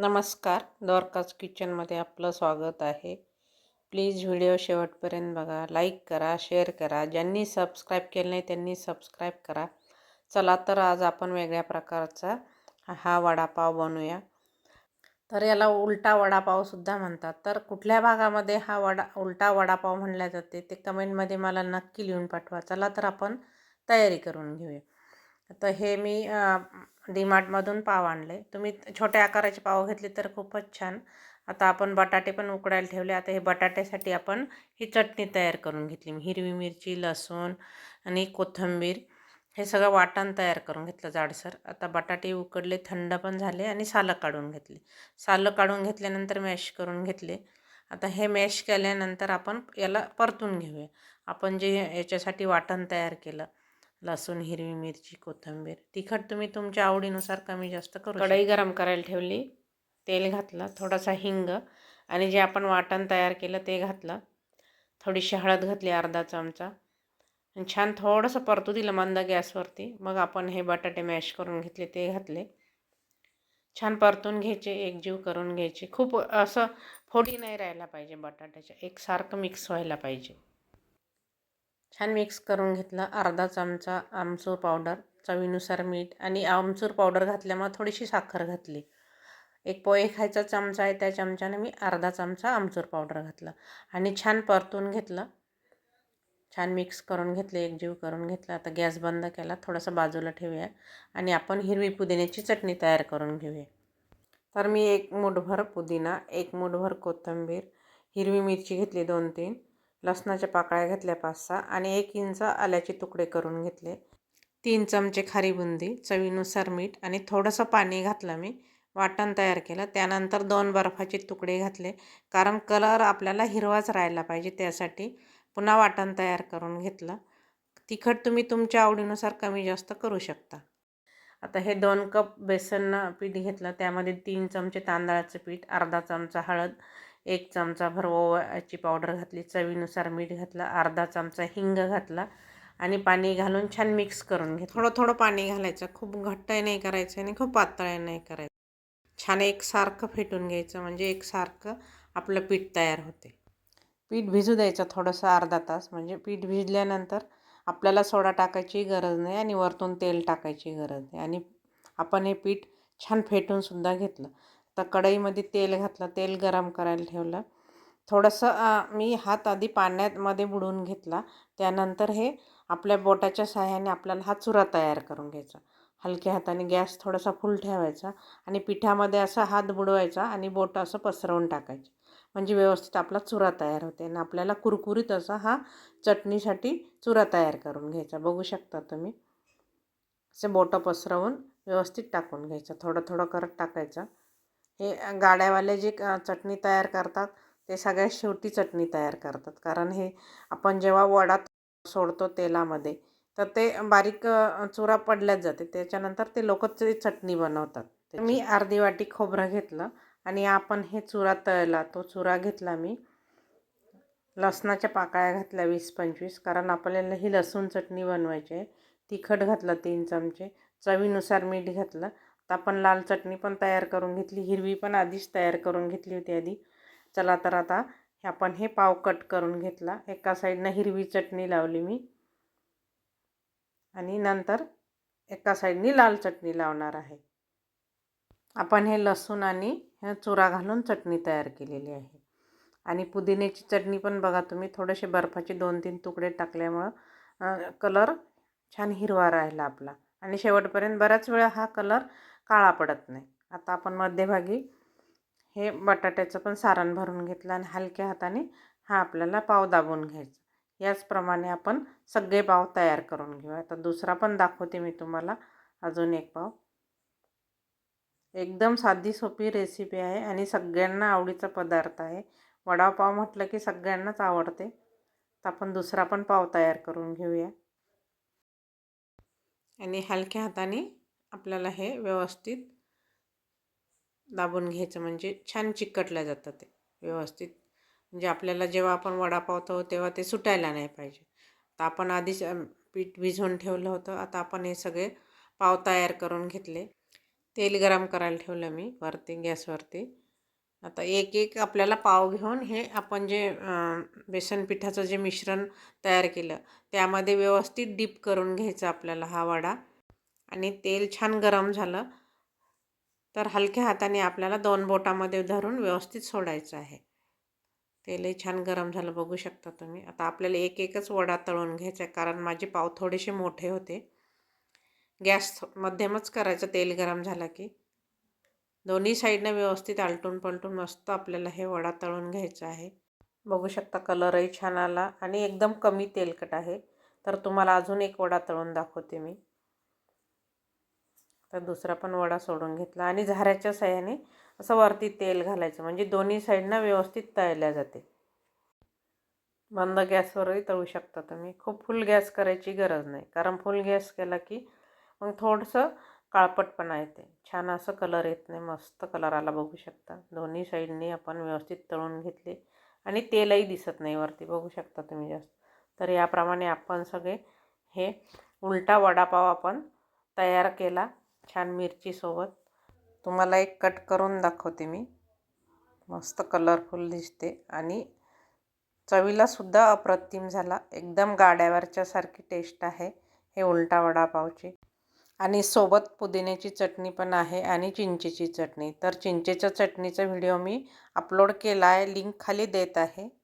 नमस्कार. द्वारकाज किचनमध्ये आपलं स्वागत आहे. प्लीज व्हिडिओ शेवटपर्यंत बघा. लाईक करा शेअर करा. ज्यांनी सबस्क्राईब केलं नाही त्यांनी सबस्क्राईब करा. चला तर आज आपण वेगळ्या प्रकारचा हा वडापाव बनवूया. तर याला उलटा वडापावसुद्धा म्हणतात. तर कुठल्या भागामध्ये हा वडा उलटा वडापाव म्हणल्या जाते ते कमेंटमध्ये मला नक्की लिहून पाठवा. चला तर आपण तयारी करून घेऊया. तर हे मी डीमार्टमधून पाव आणले. तुम्ही छोट्या आकाराचे पाव घेतले तर खूपच छान. आता आपण बटाटे पण उकडायला ठेवले. आता हे बटाट्यासाठी आपण ही चटणी तयार करून घेतली. हिरवी मिरची लसूण आणि कोथिंबीर हे सगळं वाटण तयार करून घेतलं जाडसर. आता बटाटे उकडले थंड पण झाले आणि सालं काढून घेतले. सालं काढून घेतल्यानंतर मॅश करून घेतले. आता हे मॅश केल्यानंतर आपण याला परतून घेऊया. आपण जे याच्यासाठी वाटण तयार केलं लसूण हिरवी मिरची कोथिंबीर. तिखट तुम्ही तुमच्या आवडीनुसार कमी जास्त करू कढई गरम करायला ठेवली. तेल घातलं थोडासा हिंग आणि जे आपण वाटण तयार केलं ते घातलं. थोडीशी हळद घातली अर्धा चमचा. आणि छान थोडंसं परतू दिलं मंद गॅसवरती. मग आपण हे बटाटे मॅश करून घेतले ते घातले. छान परतून घ्यायचे एकजीव करून घ्यायचे. खूप असं फोडी नाही राहायला पाहिजे बटाट्याच्या. एकसारखं मिक्स व्हायला पाहिजे. छान मिक्स करून घेतलं. अर्धा चमचा आमचूर पावडर चवीनुसार मीठ आणि आमचूर पावडर घातल्यामुळे थोडीशी साखर घातली. एक पोहे खायचा चमचा आहे त्या चमच्याने मी अर्धा चमचा आमचूर पावडर घातलं आणि छान परतून घेतलं. छान मिक्स करून घेतले एकजीव करून घेतलं. आता गॅस बंद केला थोडंसं बाजूला ठेवूया आणि आपण हिरवी पुदिन्याची चटणी तयार करून घेऊया. तर मी एक मुठभर पुदिना एक मुठभर कोथिंबीर हिरवी मिरची घेतली दोन तीन लसणाच्या पाकळ्या घेतल्या पाच सहा आणि एक इंच आल्याचे तुकडे करून घेतले. तीन चमचे खारी बुंदी चवीनुसार मीठ आणि थोडंसं पाणी घातलं मी. वाटण तयार केलं. त्यानंतर दोन बर्फाचे तुकडे घातले. कारण कलर आपल्याला हिरवाच राहायला पाहिजे त्यासाठी पुन्हा वाटण तयार करून घेतलं. तिखट तुम्ही तुमच्या आवडीनुसार कमी जास्त करू शकता. आता हे दोन कप बेसन पीठ घेतलं. त्यामध्ये तीन चमचे तांदळाचं पीठ अर्धा चमचा हळद एक चमचा भर ओवाची पावडर घातली चवीनुसार मीठ घातलं अर्धा चमचा हिंग घातला आणि पाणी घालून छान मिक्स करून घे थोडं थोडं पाणी घालायचं. खूप घट्टही नाही करायचं आणि खूप पातळही नाही करायचं. छान एकसारखं फेटून घ्यायचं म्हणजे एकसारखं आपलं पीठ तयार होते. पीठ भिजू द्यायचं थोडंसं अर्धा तास म्हणजे पीठ भिजल्यानंतर आपल्याला सोडा टाकायची गरज नाही आणि वरतून तेल टाकायची गरज नाही. आणि आपण हे पीठ छान फेटूनसुद्धा घेतलं. तर कढईमध्ये तेल घातलं तेल गरम करायला ठेवलं. थोडंसं मी हात आधी पाण्यामध्ये बुडवून घेतला. त्यानंतर हे आपल्या बोटाच्या सहाय्याने आपल्याला हा चुरा तयार करून घ्यायचा. हलक्या हाताने गॅस थोडासा फुल ठेवायचा आणि पिठामध्ये असा हात बुडवायचा आणि बोट असं पसरवून टाकायचं. म्हणजे व्यवस्थित आपला चुरा तयार होते आणि आपल्याला कुरकुरीत असा हा चटणीसाठी चुरा तयार करून घ्यायचा. बघू शकता तुम्ही. असे बोटं पसरवून व्यवस्थित टाकून घ्यायचं. थोडं थोडं करत टाकायचं. हे गाड्यावाले जे चटणी तयार करतात ते सगळ्यात शेवटी चटणी तयार करतात. कारण हे आपण जेव्हा वडा सोडतो तेलामध्ये तर ते बारीक चुरा पडल्याच जाते. त्याच्यानंतर ते लोक ते चटणी बनवतात. मी अर्धी वाटी खोबरं घेतलं आणि आपण हे चुरा तळला. तो चुरा घेतला मी. लसणाच्या पाकळ्या घातल्या वीस पंचवीस. कारण आपल्याला ही लसूण चटणी बनवायची आहे. तिखट घातलं तीन चमचे. चवीनुसार मीठ घातलं. आता आपण लाल चटणी पण तयार करून घेतली हिरवी पण आधीच तयार करून घेतली होती आधी. चला तर आता आपण हे पाव कट करून घेतला. एका साईडनं हिरवी चटणी लावली मी. आणि नंतर एका साईडनी लाल चटणी लावणार आहे. आपण हे लसूण आणि हे चुरा घालून चटणी तयार केलेली आहे. आणि पुदिन्याची चटणी पण बघा तुम्ही थोडेसे बर्फाचे दोन तीन तुकडे टाकल्यामुळं कलर छान हिरवा राहिला आपला. आणि शेवटपर्यंत बऱ्याच वेळा हा कलर काळा पडत नाही. आता आपण मध्यभागी हे बटाट्याचं पण सारण भरून घेतलं आणि हलक्या हाताने हा आपल्याला पाव दाबून घ्यायचा. याचप्रमाणे आपण सगळे पाव तयार करून घेऊ. आता दुसरा पण दाखवते मी तुम्हाला. अजून एक पाव. एकदम साधी सोपी रेसिपी आहे आणि सगळ्यांना आवडीचा पदार्थ आहे. वडापाव म्हटलं की सगळ्यांनाच आवडते. तर आपण दुसरा पण पाव तयार करून घेऊया. आणि हलक्या हाताने आपल्याला हे व्यवस्थित दाबून घ्यायचं म्हणजे छान चिकटलं जातं ते. व्यवस्थित. म्हणजे आपल्याला जेव्हा आपण वडा पावतो तेव्हा ते सुटायला नाही पाहिजे. तर आपण आधीच पीठ भिजवून ठेवलं होतं. आता आपण हे सगळे पाव तयार करून घेतले. तेल गरम करायला ठेवलं मी वरती गॅसवरती. आता एक एक आपल्याला पाव घेऊन हे आपण जे बेसन पिठाचं जे मिश्रण तयार केलं त्यामध्ये व्यवस्थित डीप करून घ्यायचं आपल्याला हा वडा. आणि तेल छान गरम झालं तर हलक्या हाताने आपल्याला दोन बोटामध्ये धरून व्यवस्थित सोडायचं आहे. तेलही छान गरम झालं बघू शकता तुम्ही. आता आपल्याला एक एकच वडा तळून घ्यायचा आहे कारण माझे पाव थोडेसे मोठे होते. गॅस थो- मध्यमच करायचं तेल गरम झालं की. दोन्ही साईडनं व्यवस्थित आलटून पलटून मस्त आपल्याला हे वडा तळून घ्यायचा आहे. बघू शकता कलरही छान आला आणि एकदम कमी तेलकट आहे. तर तुम्हाला अजून एक वडा तळून दाखवते मी. तर दुसरा पण वडा सोडून घेतला. आणि झाऱ्याच्या सहाय्याने असं वरती तेल घालायचं. म्हणजे दोन्ही साईडनं व्यवस्थित तळल्या जाते. मंद गॅसवरही तळू शकता तुम्ही. खूप फुल गॅस करायची गरज नाही. कारण फुल गॅस केला की मग थोडंसं काळपटपणा येते. छान असं कलर येत नाही. मस्त कलर आला बघू शकता. दोन्ही साईडनी आपण व्यवस्थित तळून घेतले. आणि तेलही दिसत नाही वरती. बघू शकता तुम्ही जास्त. तर याप्रमाणे आपण सगळे हे उलटा वडापाव आपण तयार केला. छान मिरचीसोबत. तुम्हाला एक कट करून दाखवते मी. मस्त कलरफुल दिसते. आणि चवीलासुद्धा अप्रतिम झाला. एकदम गाड्यावरच्यासारखी टेस्ट आहे. हे उलटा वडापावची. आणि सोबत पुदिन्याची चटणी पण आहे आणि चिंचेची चटणी. तर चिंचेच्या चटणीचा व्हिडिओ मी अपलोड केला आहे लिंक खाली देत आहे.